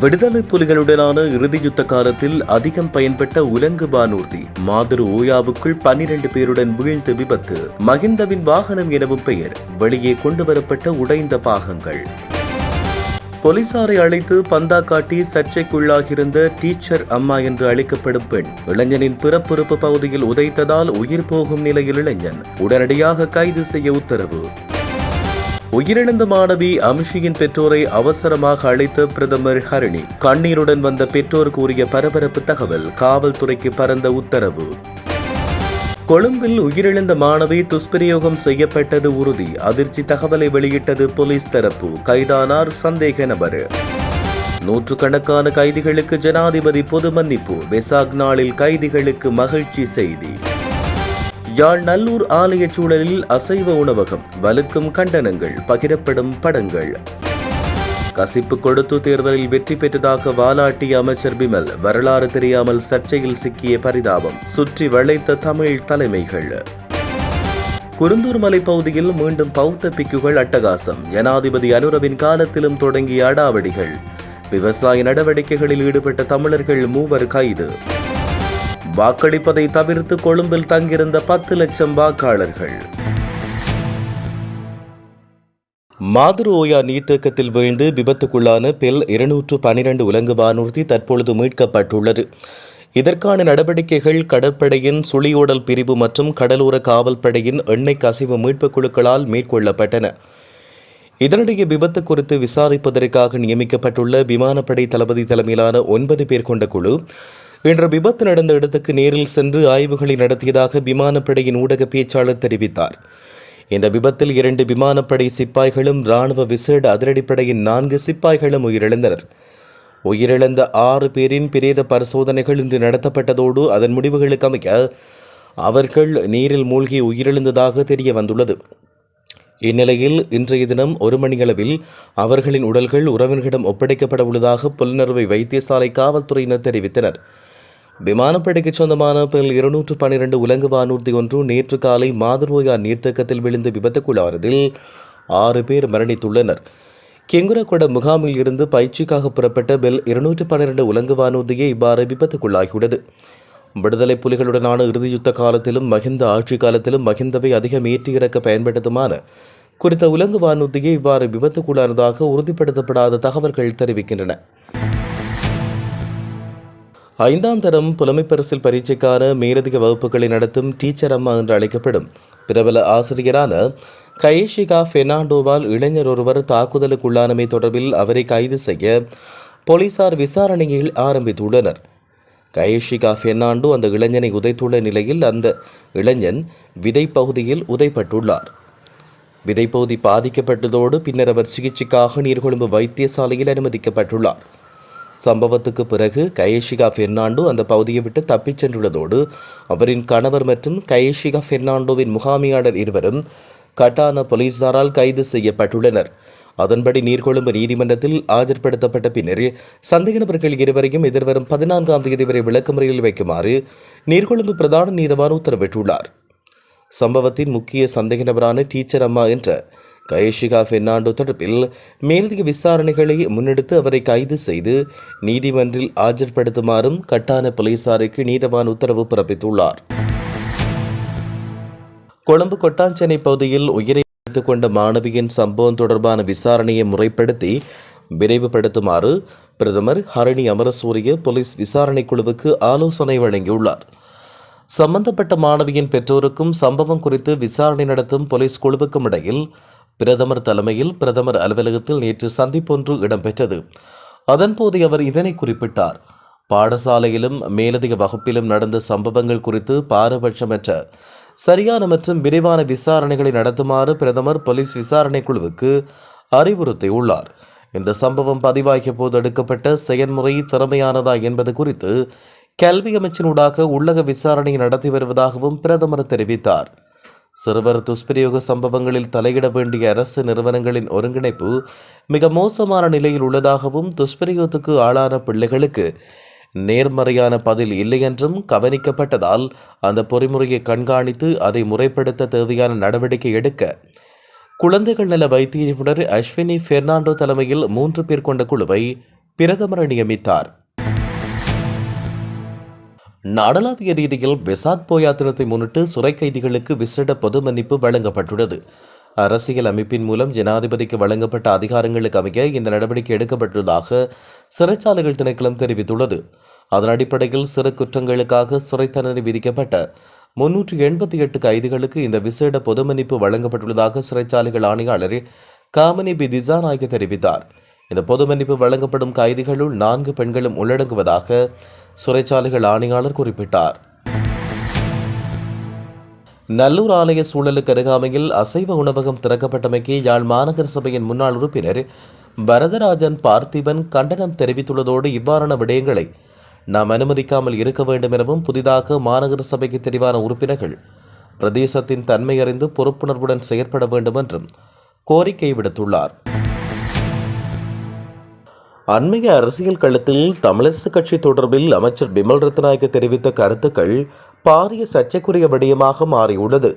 விடுதலை புலிகளுடனான இறுதி யுத்த காலத்தில் அதிகம் பயன்பட்ட உலங்கு வானூர்தி மாதிரி ஓயாவுக்குள் பன்னிரண்டு பேருடன் வீழ்ந்து விபத்து மகிந்தவின் வாகனம் எனவும் பெயர் வெளியே கொண்டுவரப்பட்ட உடைந்த பாகங்கள். போலீசாரை அழைத்து பந்தா காட்டி சர்ச்சைக்குள்ளாகியிருந்த டீச்சர் அம்மா என்று அழைக்கப்படும் பெண் இளைஞனின் பிறப்புறுப்பு பகுதியில் உதைத்ததால் உயிர் போகும் நிலையில் இளைஞன் உடனடியாக கைது செய்ய உத்தரவு. உயிரிழந்த மாணவி அமிஷியின் பெற்றோரை அவசரமாக அழைத்த பிரதமர் ஹரிணி. கண்ணீருடன் வந்த பெற்றோர் கூறிய பரபரப்பு தகவல் காவல்துறைக்கு பரந்த உத்தரவு. கொழும்பில் உயிரிழந்த மாணவி துஷ்பிரயோகம் செய்யப்பட்டது உறுதி. அதிர்ச்சி தகவலை வெளியிட்டது போலீஸ் தரப்பு. கைதானார் சந்தேக நபர். நூற்றுக்கணக்கான கைதிகளுக்கு ஜனாதிபதி பொது மன்னிப்பு. வெசாக் நாளில் கைதிகளுக்கு மகிழ்ச்சி செய்தி. யாழ் நல்லூர் ஆலய சூழலில் அசைவ உணவகம் வலுக்கும் கண்டனங்கள் பகிரப்படும் படங்கள். கசிப்பு கொடுத்து தேர்தலில் வெற்றி பெற்றதாக வாலாட்டிய அமைச்சர் பிமல் வரலாறு தெரியாமல் சர்ச்சையில் சிக்கிய பரிதாபம் சுற்றி வளைத்த தமிழ் தலைமைகள். குருந்தூர் மலை பகுதியில் மீண்டும் பௌத்த பிக்குகள் அட்டகாசம் ஜனாதிபதி அனுரவின் காலத்திலும் தொடங்கிய அடாவடிகள். விவசாய நடவடிக்கைகளில் ஈடுபட்ட தமிழர்கள் மூவர் கைது. வாக்களிப்பதை தவிர்த்து கொழும்பில் தங்கியிருந்த பத்து லட்சம் வாக்காளர்கள். மாதுரு ஓயா நீர்த்தேக்கத்தில் வீழ்ந்து விபத்துக்குள்ளான பெல் இருநூற்று பனிரெண்டு உலங்கு வானூர்தி தற்பொழுது மீட்கப்பட்டுள்ளது. இதற்கான நடவடிக்கைகள் கடற்படையின் சுழியோடல் பிரிவு மற்றும் கடலோர காவல்படையின் எண்ணெய் கசிவு மீட்புக் குழுக்களால் மேற்கொள்ளப்பட்டன. இதனிடையே விபத்து குறித்து விசாரிப்பதற்காக நியமிக்கப்பட்டுள்ள விமானப்படை தளபதி தலைமையிலான ஒன்பது பேர் கொண்ட குழு இன்று விபத்து நடந்த இடத்துக்கு நேரில் சென்று ஆய்வுகளை நடத்தியதாக விமானப்படையின் ஊடக பேச்சாளர் தெரிவித்தார். இந்த விபத்தில் இரண்டு விமானப்படை சிப்பாய்களும் ராணுவ விசேட அதிரடிப்படையின் நான்கு சிப்பாய்களும் உயிரிழந்தனர். உயிரிழந்த ஆறு பேரின் பிரேத பரிசோதனைகள் இன்று நடத்தப்பட்டதோடு அதன் முடிவுகளுக்கு அமைக்க அவர்கள் நீரில் மூழ்கி உயிரிழந்ததாக தெரிய வந்துள்ளது இந்நிலையில் இன்றைய தினம் ஒரு மணியளவில் அவர்களின் உடல்கள் உறவினர்களிடம் ஒப்படைக்கப்பட உள்ளதாக புலனறுவை வைத்தியசாலை காவல்துறையினர் தெரிவித்தனர். விமானப்படைக்கு சொந்தமான பெல் இருநூற்று பன்னிரண்டு உலங்கு வானூர்தி ஒன்று நேற்று காலை மாதுர்வோயா நீர்த்தக்கத்தில் விழுந்து விபத்துக்குள்ளானதில் ஆறு பேர் மரணித்துள்ளனர். கெங்குரகொட முகாமில் இருந்து பயிற்சிக்காக புறப்பட்ட பெல் இருநூற்று பன்னிரண்டு உலங்கு வானூர்தியே இவ்வாறு விபத்துக்குள்ளாகியுள்ளது. விடுதலை புலிகளுடனான இறுதி யுத்த காலத்திலும் மகிந்த ஆட்சி காலத்திலும் மகிந்தவை அதிகம் ஏற்றி இறக்க பயன்படுத்துமான குறித்த உலங்கு வானூர்தியே இவ்வாறு விபத்துக்குள்ளானதாக உறுதிப்படுத்தப்படாத தகவல்கள் தெரிவிக்கின்றன. ஐந்தாம் தரம் புலமைப்பரிசில் பரீட்சைக்கான மேலதிக வகுப்புகளை நடத்தும் டீச்சர் அம்மா என்று அழைக்கப்படும் பிரபல ஆசிரியரான கைஷிகா பெர்னாண்டோவால் இளைஞர் ஒருவர் தாக்குதலுக்குள்ளானமை தொடர்பில் அவரை கைது செய்ய போலீசார் விசாரணையில் ஆரம்பித்துள்ளனர். கைஷிகா பெர்னாண்டோ அந்த இளைஞனை உதைத்துள்ள நிலையில் அந்த இளைஞன் விதை பகுதியில் உதைப்பட்டுள்ளார். விதைப்பகுதி பாதிக்கப்பட்டதோடு பின்னர் அவர் சிகிச்சைக்காக நீர்கொழும்பு வைத்தியசாலையில் அனுமதிக்கப்பட்டுள்ளார். சம்பவத்துக்கு பிறகு கயேஷிகா பெர்னாண்டோ அந்த பகுதியை விட்டு தப்பிச் சென்றுள்ளதோடு அவரின் கணவர் மற்றும் கயேஷிகா பெர்னாண்டோவின் முகாமியாளர் இருவரும் கட்டான போலீசாரால் கைது செய்யப்பட்டுள்ளனர். அதன்படி நீர்கொழும்பு நீதிமன்றத்தில் ஆஜர்படுத்தப்பட்ட பின்னர் சந்தேக நபர்கள் இருவரையும் எதிர்வரும் பதினான்காம் தேதி வரை விளக்கமுறையில் வைக்குமாறு நீர்கொழும்பு பிரதான நீதவான் உத்தரவிட்டுள்ளார். சம்பவத்தின் முக்கிய சந்தேக நபரான டீச்சர் அம்மா என்ற கைஷிகா பெர்னாண்டோ தொடர்பில் மேலதிக விசாரணைகளை முன்னெடுத்து அவரை கைது செய்து நீதிமன்றில் ஆஜர்படுத்துமாறும் கட்டான போலீசாருக்கு நீதவான் உத்தரவு பிறப்பித்துள்ளார். கொழும்பு கொட்டாஞ்சேனை பகுதியில் உயிரை எடுத்துக் கொண்ட மாணவியின் சம்பவம் தொடர்பான விசாரணையை முறைப்படுத்தி விரைவுபடுத்துமாறு பிரதமர் ஹரணி அமரசூரிய போலீஸ் விசாரணை குழுவுக்கு ஆலோசனை வழங்கியுள்ளார். சம்பந்தப்பட்ட மாணவியின் பெற்றோருக்கும் சம்பவம் குறித்து விசாரணை நடத்தும் போலீஸ் குழுவுக்கும் இடையில் பிரதமர் தலைமையில் பிரதமர் அலுவலகத்தில் நேற்று சந்திப்பொன்று இடம்பெற்றது. அதன்போது அவர் இதனை குறிப்பிட்டார். பாடசாலையிலும் மேலதிக வகுப்பிலும் நடந்த சம்பவங்கள் குறித்து பாரபட்சமற்ற சரியான மற்றும் விரைவான விசாரணைகளை நடத்துமாறு பிரதமர் போலீஸ் விசாரணை குழுவுக்கு அறிவுறுத்தியுள்ளார். இந்த சம்பவம் பதிவாகிய போது எடுக்கப்பட்ட செயல்முறை திறமையானதா என்பது குறித்து கல்வி அமைச்சினூடாக உள்ளக விசாரணை நடத்தி வருவதாகவும் பிரதமர் தெரிவித்தார். சிறுவர் துஷ்பிரயோக சம்பவங்களில் தலையிட வேண்டிய அரசு நிறுவனங்களின் ஒருங்கிணைப்பு மிக மோசமான நிலையில் உள்ளதாகவும் துஷ்பிரயோகத்துக்கு ஆளான பிள்ளைகளுக்கு நேர்மறையான பதில் இல்லையென்றும் கவனிக்கப்பட்டதால் அந்த பொறிமுறையை கண்காணித்து அதை முறைப்படுத்த தேவையான நடவடிக்கை எடுக்க குழந்தைகள் நல வைத்திய நிபுணர் அஸ்வினி பெர்னாண்டோ தலைமையில் மூன்று பேர் கொண்ட குழுவை பிரதமரை நியமித்தார். நாடளாவிய ரீதியில் பெசாக் போயா தினத்தை முன்னிட்டு சிறை கைதிகளுக்கு விசேட பொது மன்னிப்பு வழங்கப்பட்டுள்ளது. அரசியல் அமைப்பின் மூலம் ஜனாதிபதிக்கு வழங்கப்பட்ட அதிகாரங்களுக்கு அமைய இந்த நடவடிக்கை எடுக்கப்பட்டுள்ளதாக சிறைச்சாலைகள் திணைக்களம் தெரிவித்துள்ளது. அதன் அடிப்படையில் சிறு குற்றங்களுக்காக சிறை தண்டனை விதிக்கப்பட்ட முன்னூற்றி எண்பத்தி எட்டு கைதிகளுக்கு இந்த விசேட பொது மன்னிப்பு வழங்கப்பட்டுள்ளதாக சிறைச்சாலைகள் ஆணையாளர் காமினி பி. திசாநாயக்க தெரிவித்தார். இந்த பொது மன்னிப்பு வழங்கப்படும் கைதிகளுள் நான்கு பெண்களும் உள்ளடங்குவதாக சிறைச்சாலைகள் ஆணையாளர் குறிப்பிட்டார். நல்லூர் ஆலய சூழலுக்கு அருகாமையில் அசைவ உணவகம் திறக்கப்பட்டமைக்கு யாழ் மாநகர சபையின் முன்னாள் உறுப்பினர் வரதராஜன் பார்த்திபன் கண்டனம் தெரிவித்துள்ளதோடு இவ்வாறான விடயங்களை நாம் அனுமதிக்காமல் இருக்க வேண்டும் எனவும் புதிதாக மாநகர சபைக்கு தெரிவான உறுப்பினர்கள் பிரதேசத்தின் தன்மை அறிந்து பொறுப்புணர்வுடன் செயற்பட வேண்டும் என்றும் கோரிக்கை விடுத்துள்ளார். அண்மைய அரசியல் களத்தில் தமிழரசு கட்சி தொடர்பில் அமைச்சர் பிமல் ரத்நாயக்க தெரிவித்த கருத்துக்கள் பாரிய சர்ச்சைக்குரிய விடயமாக மாறியுள்ளது.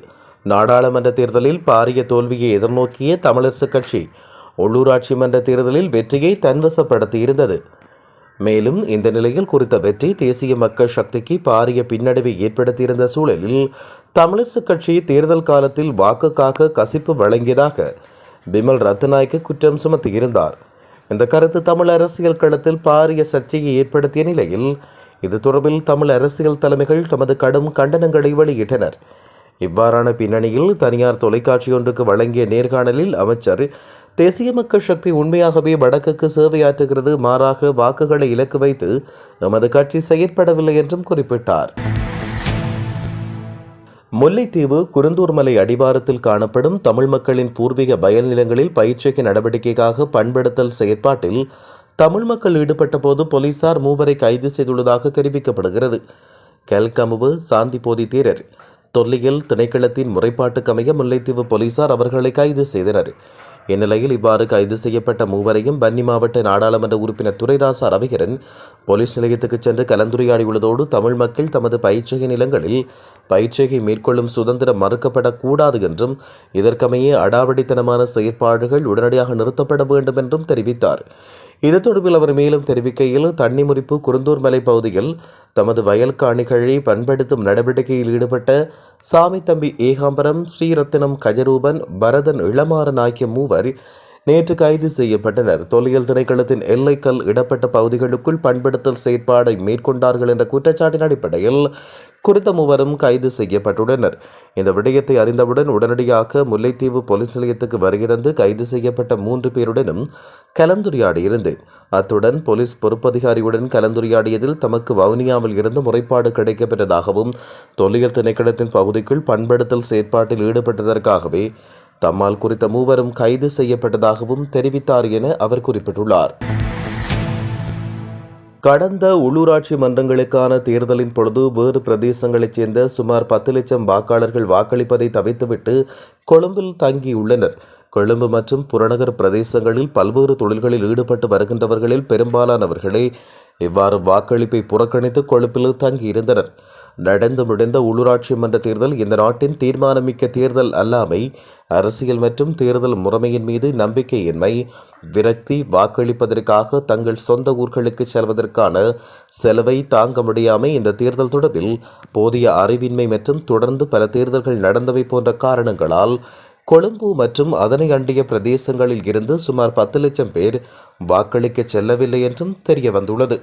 நாடாளுமன்ற தேர்தலில் பாரிய தோல்வியை எதிர்நோக்கிய தமிழரசு கட்சி உள்ளூராட்சி மன்ற தேர்தலில் வெற்றியை தன்வசப்படுத்தியிருந்தது. மேலும் இந்த நிலையில் குறித்த வெற்றி தேசிய மக்கள் சக்திக்கு பாரிய பின்னடைவை ஏற்படுத்தியிருந்த சூழலில் தமிழரசு கட்சி தேர்தல் காலத்தில் வாக்குக்காக கசிப்பு வழங்கியதாக பிமல் ரத்நாயக்க குற்றம் சுமத்தியிருந்தார். இந்த கருத்து தமிழ் அரசியல் களத்தில் பாரிய சர்ச்சையை ஏற்படுத்திய நிலையில் இது தொடர்பில் தமிழ் அரசியல் தலைமைகள் தமது கடும் கண்டனங்களை வெளியிட்டனர். இவ்வாறான பின்னணியில் தனியார் தொலைக்காட்சி ஒன்றுக்கு வழங்கிய நேர்காணலில் அமைச்சர் தேசிய மக்கள் சக்தி உண்மையாகவே வடக்குக்கு சேவையாற்றுகிறது மாறாக வாக்குகளை இலக்கு வைத்து நமது கட்சி செயற்படவில்லை என்றும் குறிப்பிட்டார். முல்லைத்தீவு குருந்தூர் மலை அடிவாரத்தில் காணப்படும் தமிழ் மக்களின் பூர்வீக வயல் நிலங்களில் பயிற்சிக்கு நடவடிக்கைக்காக பண்படுத்தல் செயற்பாட்டில் தமிழ் மக்கள் ஈடுபட்ட போது போலீசார் மூவரை கைது செய்துள்ளதாக தெரிவிக்கப்படுகிறது. கெல்கமுவு சாந்தி போதி தேரர் தொல்லியல் திணைக்களத்தின் முறைப்பாட்டுக்கமைய முல்லைத்தீவு போலீசார் அவர்களை கைது செய்தனர். இந்நிலையில் இவ்வாறு கைது செய்யப்பட்ட மூவரையும் பன்னி மாவட்ட நாடாளுமன்ற உறுப்பினர் துரைராசா ரவிகரன் போலீஸ் நிலையத்துக்கு சென்று கலந்துரையாடியுள்ளதோடு தமிழ் மக்கள் தமது பயிற்சிகை நிலங்களில் பயிற்சியை மேற்கொள்ளும் சுதந்திரம் மறுக்கப்படக்கூடாது என்றும் இதற்கமைய அடாவடித்தனமான செயற்பாடுகள் உடனடியாக நிறுத்தப்பட வேண்டும் என்றும் தெரிவித்தார். இது தொடர்பில் அவர் மேலும் தெரிவிக்கையில் தண்ணி முறிப்பு குருந்தூர் மலை பகுதியில் தமது வயல் காணிகளை பண்படுத்தும் நடவடிக்கையில் ஈடுபட்ட சாமி தம்பி ஏகாம்பரம் ஸ்ரீரத்தினம் கஜரூபன் பரதன் இளமாறன் ஆகிய மூவர் நேற்று கைது செய்யப்பட்டனர். தொல்லியல் திணைக்களத்தின் எல்லைக்கல் இடப்பட்ட பகுதிகளுக்குள் பண்படுத்தல் செயற்பாடை மேற்கொண்டார்கள் என்ற குற்றச்சாட்டின் அடிப்படையில் குறித்த மூவரும் கைது செய்யப்பட்டுள்ளனர். இந்த விடயத்தை அறிந்தவுடன் உடனடியாக முல்லைத்தீவு போலீஸ் நிலையத்துக்கு வருகை தந்து கைது செய்யப்பட்ட மூன்று பேருடனும் கலந்துரையாடியிருந்தேன் அத்துடன் போலீஸ் பொறுப்பதிகாரியுடன் கலந்துரையாடியதில் தமக்கு வவுனியாவில் இருந்து முறைப்பாடு கிடைக்கப்பெற்றதாகவும் தொல்லியல் திணைக்களத்தின் பகுதிக்குள் பண்படுத்தல் செயற்பாட்டில் ஈடுபட்டதற்காகவே தம்மால் குறித்த மூவரும் கைது செய்யப்பட்டதாகவும் தெரிவித்தார் என அவர் குறிப்பிட்டுள்ளார். கடந்த உள்ளூராட்சி மன்றங்களுக்கான தேர்தலின் பொழுது வேறு பிரதேசங்களைச் சேர்ந்த சுமார் பத்து லட்சம் வாக்காளர்கள் வாக்களிப்பதை தவிர்த்துவிட்டு கொழும்பில் தங்கியுள்ளனர். கொழும்பு மற்றும் புறநகர் பிரதேசங்களில் பல்வேறு தொழில்களில் ஈடுபட்டு வருகின்றவர்களில் பெரும்பாலானவர்களே இவ்வாறு வாக்களிப்பை புறக்கணித்து கொழும்பில் தங்கியிருந்தனர். நடந்து முடிந்த உள்ளூராட்சி மன்ற தேர்தல் இந்த நாட்டின் தீர்மானமிக்க தேர்தல் அல்லாமை அரசியல் மற்றும் தேர்தல் முறைமையின் மீது நம்பிக்கையின்மை விரக்தி வாக்களிப்பதற்காக தங்கள் சொந்த ஊர்களுக்கு செல்வதற்கான செலவை தாங்க முடியாமை இந்த தேர்தல் தொடர்பில் போதிய அறிவின்மை மற்றும் தொடர்ந்து பல தேர்தல்கள் நடந்தவை போன்ற காரணங்களால் கொழும்பு மற்றும் அதனை அண்டிய பிரதேசங்களில் இருந்து சுமார் பத்து லட்சம் பேர் வாக்களிக்க செல்லவில்லை என்றும் தெரிய வந்துள்ளது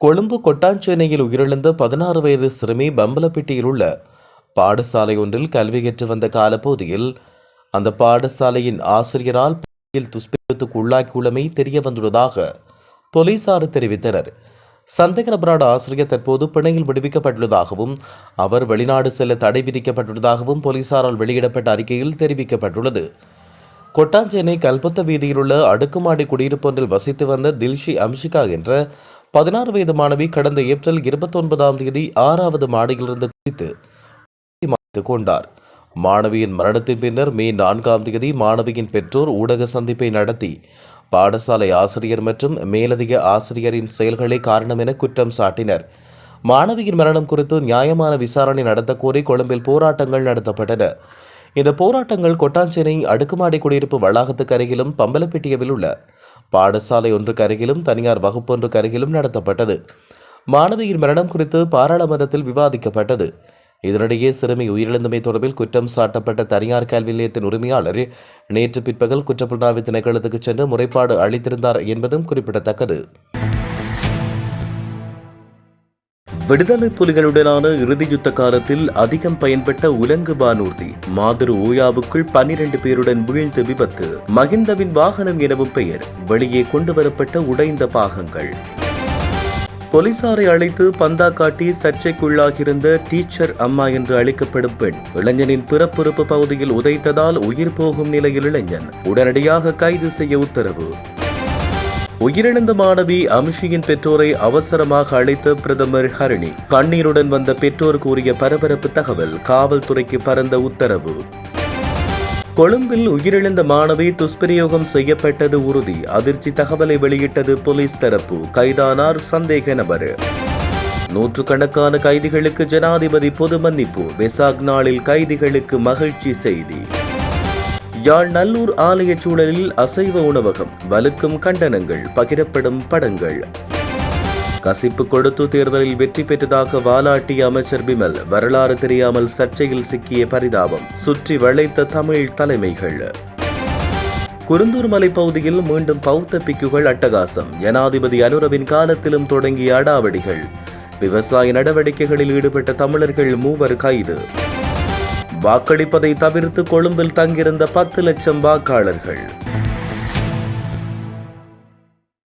கொழும்பு கொட்டாஞ்சேனையில் உயிரிழந்த பதினாறு வயது சிறுமி பம்பலப்பிட்டியில் உள்ள பாடசாலை ஒன்றில் கல்வி கற்று வந்த காலப்பகுதியில் அந்த பாடசாலையின் ஆசிரியரால் பாலியல் துஷ்பிரத்துக்கு உள்ளாக்கியுள்ளமை தெரிய வந்துள்ளதாக போலீசார் தெரிவித்தனர். சந்தேக நபரான ஆசிரியர் தற்போது பிணையில் விடுவிக்கப்பட்டுள்ளதாகவும் அவர் வெளிநாடு செல்ல தடை விதிக்கப்பட்டுள்ளதாகவும் போலீசாரால் வெளியிடப்பட்ட அறிக்கையில் தெரிவிக்கப்பட்டுள்ளது. கொட்டாஞ்சேனை கல்பத்த வீதியில் உள்ள அடுக்குமாடி குடியிருப்பு ஒன்றில் வசித்து வந்த தில்ஷி அம்ஷிகா என்ற பதினாறு வயது மாணவி கடந்த ஏப்ரல் இருபத்தொன்பதாம் தேதி ஆறாவது மாடியிலிருந்து குதித்து கொண்டார். மாணவியின் மரணத்தின் பின்னர் மே நான்காம் தேதி மாணவியின் பெற்றோர் ஊடக சந்திப்பை நடத்தி பாடசாலை ஆசிரியர் மற்றும் மேலதிக ஆசிரியரின் செயல்களே காரணம் என குற்றம் சாட்டினர். மாணவியின் மரணம் குறித்து நியாயமான விசாரணை நடத்த கோரி கொழும்பில் போராட்டங்கள் நடத்தப்பட்டன. இந்த போராட்டங்கள் கொட்டாஞ்சேனை அடுக்குமாடி குடியிருப்பு வளாகத்துக்கு அருகிலும் பம்பலப்பிட்டியவில் உள்ள பாடசாலை ஒன்றுக்கு அருகிலும் தனியார் வகுப்பொன்றுக்கு அருகிலும் நடத்தப்பட்டது. மாணவியின் மரணம் குறித்து பாராளுமன்றத்தில் விவாதிக்கப்பட்டது. இதனிடையே சிறுமி உயிரிழந்தமை தொடர்பில் குற்றம் சாட்டப்பட்ட தனியார் கல்வி நிலையத்தின் உரிமையாளர் நேற்று பிற்பகல் குற்றப்புலனாய்வு திணைக்களத்துக்கு சென்று முறைப்பாடு அளித்திருந்தார் என்பதும் குறிப்பிடத்தக்கது. விடுதலை புலிகளுடனான இறுதி யுத்த காலத்தில் அதிகம் பயன்பட்ட உலங்கு பானூர்தி மாதிரி ஓயாவுக்குள் பனிரெண்டு பேருடன் வீழ்ந்து விபத்து மகிந்தவின் வாகனம் எனவும் பெயர் வெளியே கொண்டு வரப்பட்ட உடைந்த பாகங்கள். போலீசாரை அழைத்து பந்தா காட்டி சர்ச்சைக்குள்ளாகியிருந்த டீச்சர் அம்மா என்று அழைக்கப்படும் பெண் இளைஞனின் பிறப்புறுப்பு பகுதியில் உதைத்ததால் உயிர் போகும் நிலையில் இளைஞன் உடனடியாக கைது செய்ய உத்தரவு. உயிரிழந்த மாணவி அம்ஷியின் பெற்றோரை அவசரமாக அழைத்த பிரதமர் ஹரணி. கண்ணீருடன் வந்த பெற்றோர் கூறிய பரபரப்பு தகவல் காவல்துறைக்கு பரந்த உத்தரவு. கொழும்பில் உயிரிழந்த மாணவி துஷ்பிரயோகம் செய்யப்பட்டது உறுதி. அதிர்ச்சி தகவலை வெளியிட்டது போலீஸ் தரப்பு. கைதானார் சந்தேக நபர். நூற்றுக்கணக்கான கைதிகளுக்கு ஜனாதிபதி பொது மன்னிப்பு. வெசாக் நாளில் கைதிகளுக்கு மகிழ்ச்சி செய்தி. யாழ் நல்லூர் ஆலய சூழலில் அசைவ உணவகம் வலுக்கும் கண்டனங்கள் பகிரப்படும் படங்கள். கசிப்பு கொடுத்து தேர்தலில் வெற்றி பெற்றதாக வாலாட்டிய அமைச்சர் பிமல் வரலாறு தெரியாமல் சர்ச்சையில் சிக்கிய பரிதாபம் சுற்றி வளைத்த தமிழ் தலைமைகள். குருந்தூர் மலை பகுதியில் மீண்டும் பௌத்த பிக்குகள் அட்டகாசம் ஜனாதிபதி அனுரவின் காலத்திலும் தொடங்கிய அடாவடிகள். விவசாய நடவடிக்கைகளில் ஈடுபட்ட தமிழர்கள் மூவர் கைது. வாக்களிப்பதை தவிர்த்து கொழும்பில் தங்கியிருந்த பத்து லட்சம் வாக்காளர்கள்.